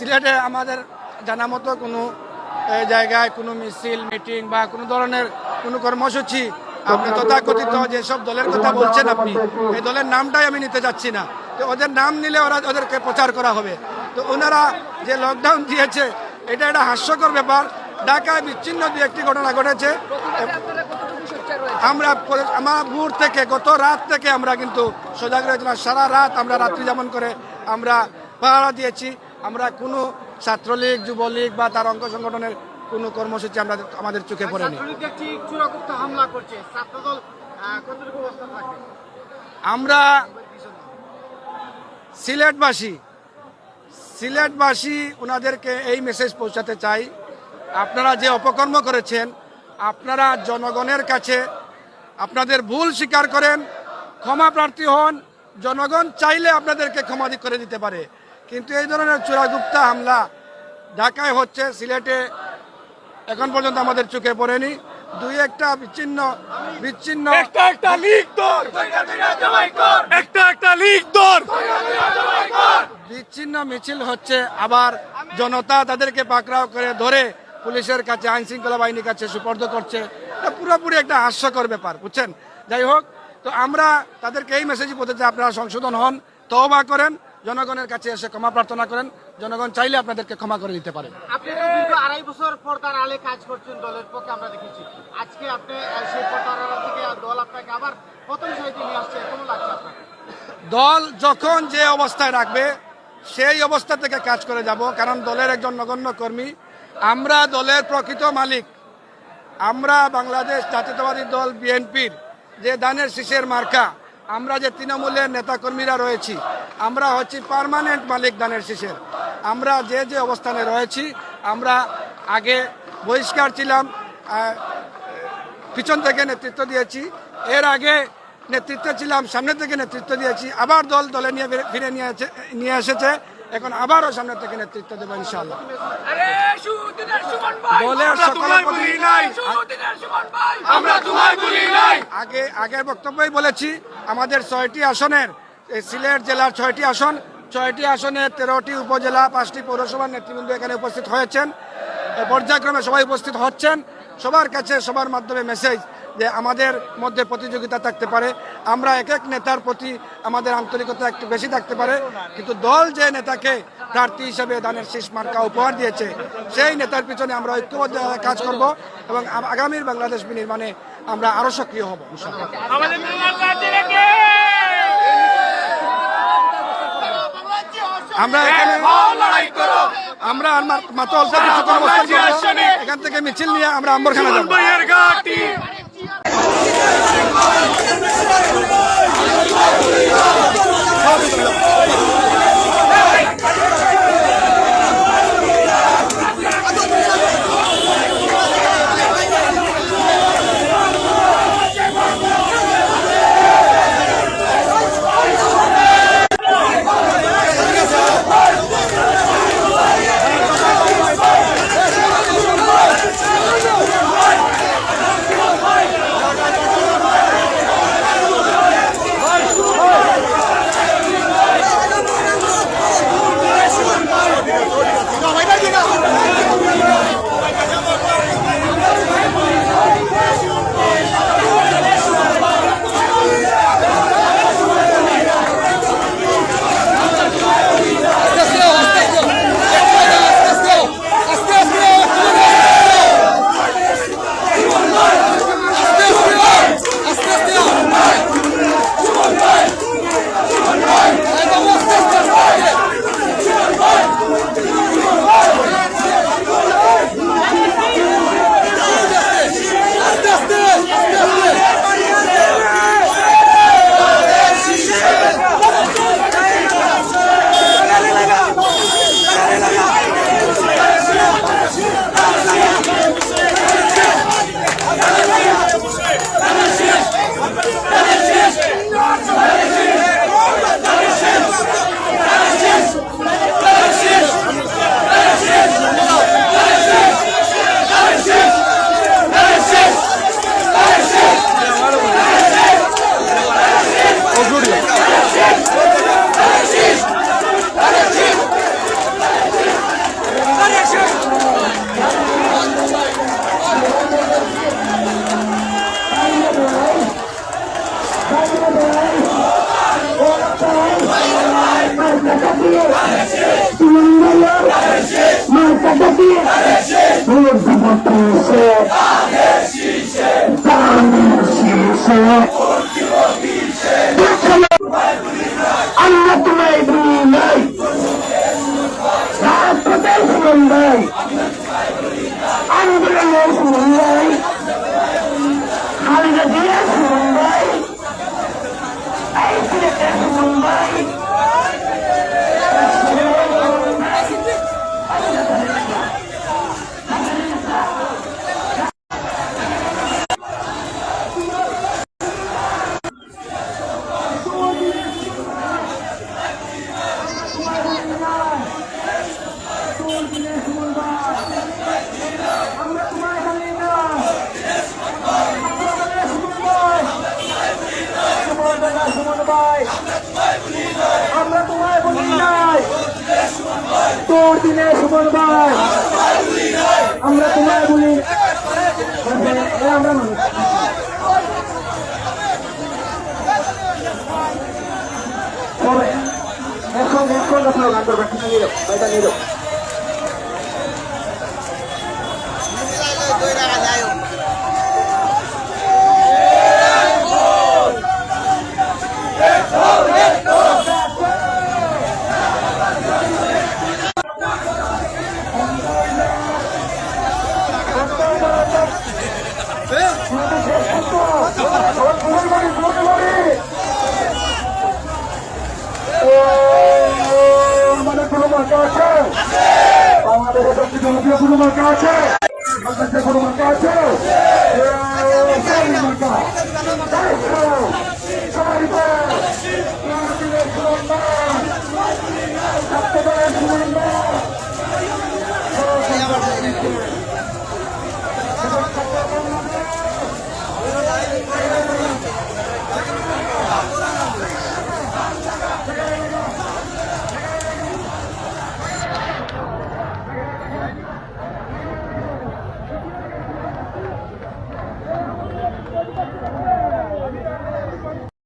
সিলেটে আমাদের জানা মতো কোনো জায়গায় কোনো মিছিল, মিটিং বা কোনো ধরনের কোনো কর্মসূচি আপনি তথাকথিত যেসব দলের কথা বলছেন আপনি, এই দলের নামটাই আমি নিতে যাচ্ছি না। তো ওদের নাম নিলে ওরা, ওদেরকে প্রচার করা হবে। তো ওনারা যে লকডাউন দিয়েছে, এটা একটা হাস্যকর ব্যাপার। ঢাকায় বিচ্ছিন্ন দু একটি ঘটনা ঘটেছে। আমরা আমার ভোর থেকে, গত রাত থেকে আমরা কিন্তু সজাগ রয়েছিলাম। সারা রাত আমরা রাত্রি যেমন করে আমরা পাহারা দিয়েছি। আমরা কোনো ছাত্রলীগ যুবলীগ বা তার অঙ্গ সংগঠনের কোনো কর্মসূচি আমরা আমাদের চোখে পড়েনি। আমরা সিলেটবাসী সিলেটবাসী ওনাদেরকে এই মেসেজ পৌঁছাতে চাই। আপনারা যে অপকর্ম করেছেন আপনারা জনগণের কাছে আপনাদের ভুল স্বীকার করেন ক্ষমা প্রার্থী হন জনগণ চাইলে আপনাদেরকে ক্ষমা করে দিতে পারে। কিন্তু এই ধরনের চূড়াগুপ্তা হামলা ঢাকায় হচ্ছে সিলেটে এখন পর্যন্ত আমাদের চোখে পড়েনি। দুই একটা বিচ্ছিন্ন বিচ্ছিন্ন একটা একটা লিগ দর একটা একটা লিগ দর বিচ্ছিন্ন মিছিল হচ্ছে আবার জনতা তাদেরকে পাকড়াও করে ধরে পুলিশের কাছে আইন শৃঙ্খলা বাহিনীর কাছে সুপর্দ করছে। এটা পুরোপুরি একটা হাস্যকর ব্যাপার বুঝছেন? যাই হোক তো আমরা তাদেরকে এই মেসেজই বলতে চাই আপনারা সংশোধন হন তওবা করেন। জনগণের কাছে এসে ক্ষমা প্রার্থনা করেন। জনগণ চাইলে আপনাদেরকে ক্ষমা করে দিতে পারে। আপনি দীর্ঘ আড়াই বছর পর্দার আলে কাজ করছেন দলের পক্ষে আমরা দেখেছি। আজকে আপনি সেই পর্দার আড়াল থেকে দল আপনাকে আবার প্রথম সাহিত্যে নিয়ে আসছে কেমন লাগছে আপনার? দল যখন যে অবস্থায় রাখবে সেই অবস্থা থেকে কাজ করে যাব কারণ দলের একজন নগণ্য কর্মী। আমরা দলের প্রকৃত মালিক। আমরা বাংলাদেশ জাতীয়তাবাদী দল বিএনপির যে দানের শীষের মার্কা আমরা যে তৃণমূলের নেতাকর্মীরা রয়েছি, আমরা হচ্ছি পারমানেন্ট মালিক দানের শীষের আমরা যে যে অবস্থানে রয়েছি, আমরা আগে বহিষ্কার ছিলাম পিছন থেকে নেতৃত্ব দিয়েছি, এর আগে নেতৃত্বে ছিলাম, সামনে থেকে নেতৃত্ব দিয়েছি, আবার দল দলে নিয়ে ফিরে- নিয়ে নিয়ে এসেছে। এখন আবারও সামনে থেকে নেতৃত্ব দেবো দলের নাই। আগে আগের বক্তব্যই বলেছি আমাদের ছয়টি আসনের সিলেট জেলার ছয়টি আসন ছয়টি আসনে তেরোটি উপজেলা পাঁচটি পৌরসভার নেতৃবৃন্দ এখানে উপস্থিত হয়েছেন। পর্যায়ক্রমে সবাই উপস্থিত হচ্ছেন। সবার কাছে সবার মাধ্যমে মেসেজ যে আমাদের মধ্যে প্রতিযোগিতা থাকতে পারে। আমরা এক এক নেতার প্রতি আমাদের আন্তরিকতা একটু বেশি থাকতে পারে। কিন্তু দল যে নেতাকে প্রার্থী হিসেবে দানের শীষ মার্কা উপহার দিয়েছে, সেই নেতার পিছনে আমরা ঐক্যবদ্ধ কাজ করব এবং আগামীর বাংলাদেশ বিনির্মাণে আমরা আরও সক্রিয় হব। আমরা এখানে আমরা অল্প এখান থেকে মিছিল নিয়ে আমরা আম্বরখানা যাব। উর্ধপতিষে দানের শীর্ষে আমরা তোমায় বলি নাই রাজপথের সুগন্ধাই আন্দোলনের সুগন্ধ তোর দিনে সুমন ভাই আমরা তোমায় বলি আমরা মানুষ। এখন এখন কথা গান করবে মার্কা আছে। বাংলাদেশের কোনো মার্কা আছে? বাংলাদেশের কোনো মার্কা আছে?